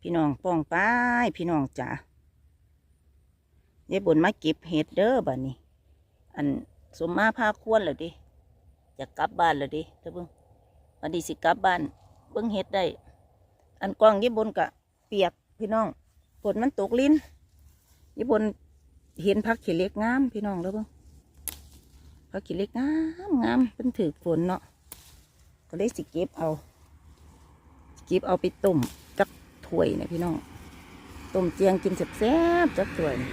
พี่น้องป้องป้ายพี่น้องจ๋ายายบนมาเก็บเห็ดเด้อบัดนี้ อันสมมาพาควรแล้วดิอยากกลับบ้านแล้วดิเด้อเบิ่งบัดนี้สิกลับบ้านเบิ่งเห็ดได้ อันกว้างยายบนกะเปียกพี่น้องฝนมันตกลิ้นยายบนเห็นพักขี้เล็กงามพี่น้องแล้วเบิ่งพักขี้เล็กงามงามเป็นถือฝนเนาะก็เลยสิเก็บเอา เก็บเอาไปต้ม ถ้วยนะพี่น้องต้มเจียงกินแซ่บๆจักถ้วยนี่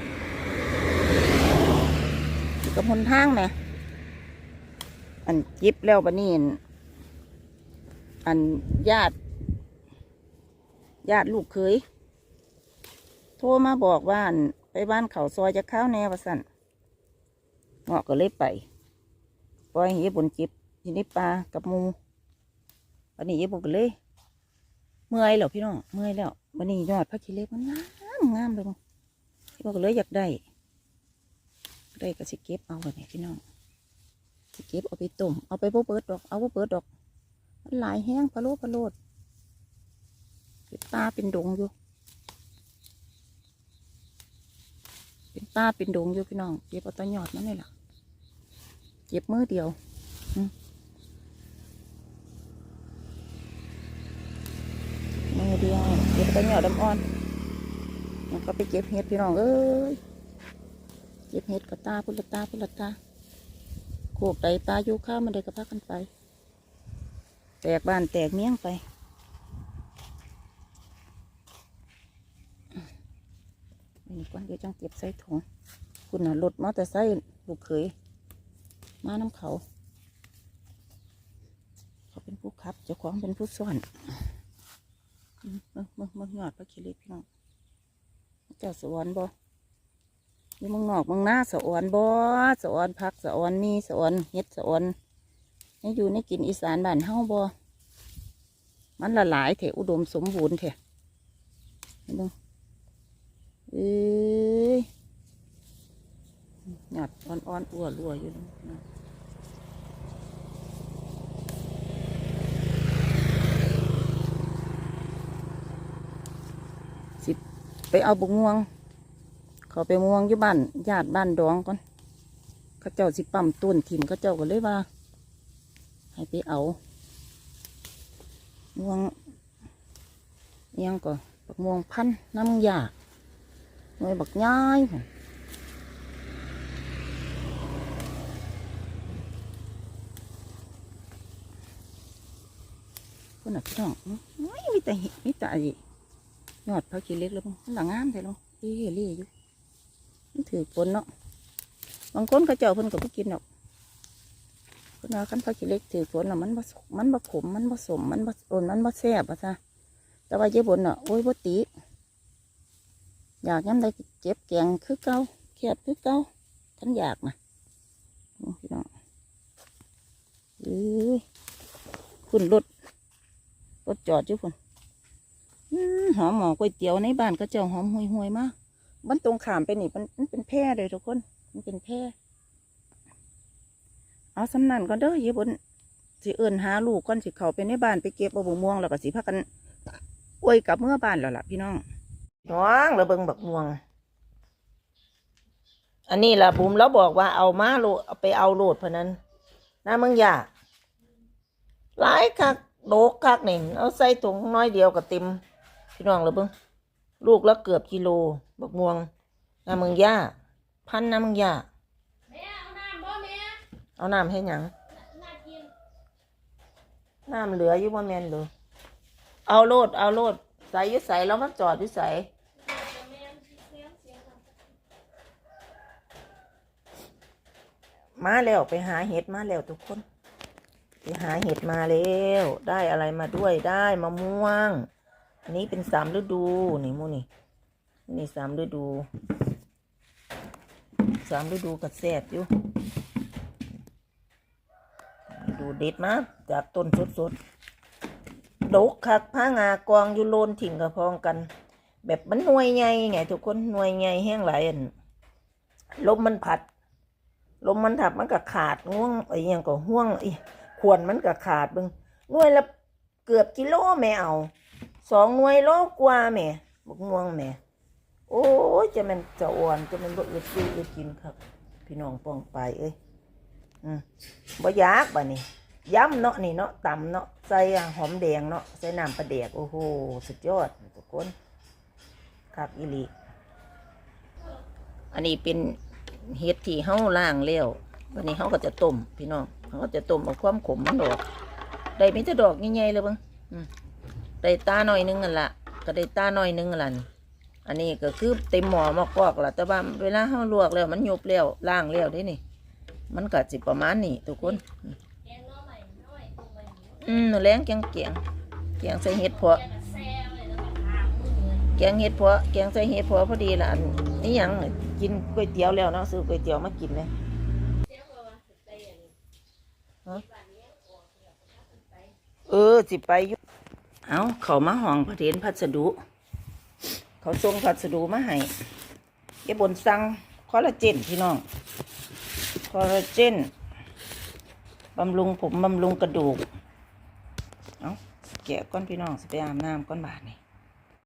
กับหนทางไหมอันเก็บแล้วบันนี้อั่นอันญาติญาติลูกเคย โทรมาบอกว่าไปบ้านเขาซอยจะข้าวแนวสั่นเงาะก็เลยไปปล่อยให้ยบนเก็บยู่ในปลากับมูวันนี้ยายบนก็เลย เมื่อยแล้วพี่น้องเมื่อยแล้ววันนี้ยอดพระคิเล็กมันงามงามเลยมั้งพี่บอกเลยอยากได้ได้ก็สิเก็บเอาแบบนี้พี่น้องสิเก็บเอาไปต้มเอาไปโบเปิดดอกเอาโบเปิดดอกมันหลายแห้งพะโล้พะโลดเป็นปลาเป็นดงอยู่เป็นปลาเป็นดงอยู่พี่น้องเก็บเอาแตะยอดมันเลยล่ะเก็บมือเดียวมื อเดียวเก็บไปเหนียวดำอ่อนมันก็ไปเก็บเห็ดพี่น้องเอ้ยเก็บเห็ดกับตาพุลตาพุลตาโขกไตปลาอยู่ข้าวมันได้ก็พักกันไป แตกบานแตกเมี่ยงไปนี่ก่อนเดี๋ยวจังเก็บใส่ถุงคุณน่ะรถมอเตอร์ไซค์ลูกเขยมาน้ำเขา เขาเป็นผู้ขับเจ้าของเป็นผู้ซ่อน มึงมึงมึงยอดพระคิริพี่น้องเจ้าสวรรค์บ่อยู่มึงนอกมึงหน้าสวรรค์บ่สวรรค์พักสวรรค์มีสวรรค์เฮ็ดสวรรค์ให้อยู่ในกินอีสานบ้านเฮาบ่มันละหลายเถอุดมสมบูรณ์เถอะเห็นบ่เอ้ยหยอดอ่อนๆอ้วนรัวอยู่นะพี่น้อง ไปเอาบุกม่วง เขาไปม่วงอยู่บ้านญาติบ้านดองก่อนเขาเจ้าสิปั๊มต้นถิ่มเขาเจ้าก็เลยว่า ให้ไปเอาม่วงยังก็บักม่วงพันน้ำยาหน่วยบักย้ายพุ่นคนน่ะพี่น้องอื้อมีแต่เห็ดมีแต่อะไร ยอดพักขี้เล็กแล้วมันหลังงามแต่ลงเรี่เรี่อยู่มันถือฝนเนาะบางคนก็เจ้าเพิ่นก็บ่กินดอกเพิ่นว่าคันพักขี้เล็กถือฝนน่ะมันบ่สุกมันบ่ขมมันบ่สมมันบะอ่อนมันบ่แซ่บอะซะแต่ว่าเจ๊บนเน่ะโอ้ยบ่ติอยากย้ำได้เจ็บแกงคือเก่าแคบคือเก่าฉันอยากนะพี่น้องเอ้ยคุณรถรถจอดอยู่คุณอืม หอมหมอก๋วยเตี๋ยวในบ้านก็เจ้าหอมห่วยห่วยๆมากมันตรงขามไปนี่มันเป็นแพร่เลยทุกคน มันเป็นแพร่เอาสำนันก่อนเด้อเยบนสิเอินหาลูกก่อนสิเขาไปในบ้านไปเก็บเอาบุม่วงแล้วก็สิพากันอวยกับเมื่อบ้านแล้วล่ะพี่น้องน้องระเบิงบักม่วง อันนี้ล่ะบุ๋มแล้วบอกว่าเอามาโลเอาไปเอาโลดเพราะนั้นน้ามึงอย่าหลายคักโดกคักหนี่งเอาใส่ถุงน้อยเดียวก็เต็ม พี่น้องเลยเบิ้งลูกละเกือบกิโลบักม่วงน้ำมึงย่าพันน้ำมึงย่าเอาน้ำบ่แม่เอาน้ำให้หยังน้ำเหลืออยู่บ่แมนเหรือเอาโลดเอาโลดใส่ยืใส่แล้วมันจอดยุ่ใส่มาแล้วไปหาเห็ดมาแล้วทุกคน ไปหาเห็ดมาแล้ว ได้อะไรมาด้วยได้มะม่วง อันนี้เป็นสามฤดูนี่หมูนี่นี่สามฤดูสามฤดูกับแซ่บอยู่ดูเด็ดมากจากต้นสดๆดกคักผ้างากองอยู่โลนถิ่งกับพองกัน แบบมันหน่วยใหญ่ไงทุกคนหน่วยใหญ่แห้งหลายอันลมมันผัดลมมันถับมันก็ขาดง่วงไอ้ยังก็ห่วงไอ้ขวนมันก็ขาดบึงหน่วยละเกือบกิโลไม่เอา สองหน่วยโลกว่าแหม่บกม่วงแหม่โอ้ยจะมันจะอ่อนจะมันบ่อึดซื้ออึดกินครับ พี่น้องป้องไปเอ้ยอืมบ่ยากบ่นี่ย้ำเนาะนี่เนาะตำเนาะใส่หอมแดงเนาะใส่น้ำปลาแดกโอ้โหสุดยอดทุกคนครับอีหลีอันนี้เป็นเห็ดที่เฮาล่างแล้ววันนี้เฮาก็จะต้มพี่น้องเฮาก็จะต้มเอาความขมมันออก ได้มีแต่ดอกใหญ่ๆเลยบิ่งอืม ได้ตาหน่อยนึงนั่นละก็ได้ตาหน่อยนึงนั่นละอันนี้ก็คือเต็มหม้อมากอกละแต่ว่าเวลาเฮาลวกแล้วมันยุบแล้วล่างแล้วเด้นี่ มันก็สิประมาณนี้ทุกคนแกงน้อใหม่น้อยตรงไปอืมแรงแกงเกียงเกียงใส่เห็ดเพาะแกงกับแซ่เก็ถามมือเงินแกงเห็ดเพาะแกงใส่เห็ดเพาะพอดีละอันนี้ยังกินก๋วยเตี๋ยวแล้วเนาะซื้อก๋วยเตี๋ยวมากินเลยเสียงว่าว่าสิไปอันนี้ฮะบ้านเนี้ยออกแล้วก็พากันไปเออสิไปอยู่ เอาเขามาห้องพระเถนพัสดุ เขาส่งพัสดุมาให้ยายบนสั่งคอลลาเจนพี่น้องคอลลาเจนบำรุงผมบำรุงกระดูก เอาแกะก้อนพี่น้องสไปอาบน้ำก้อนบาทนี่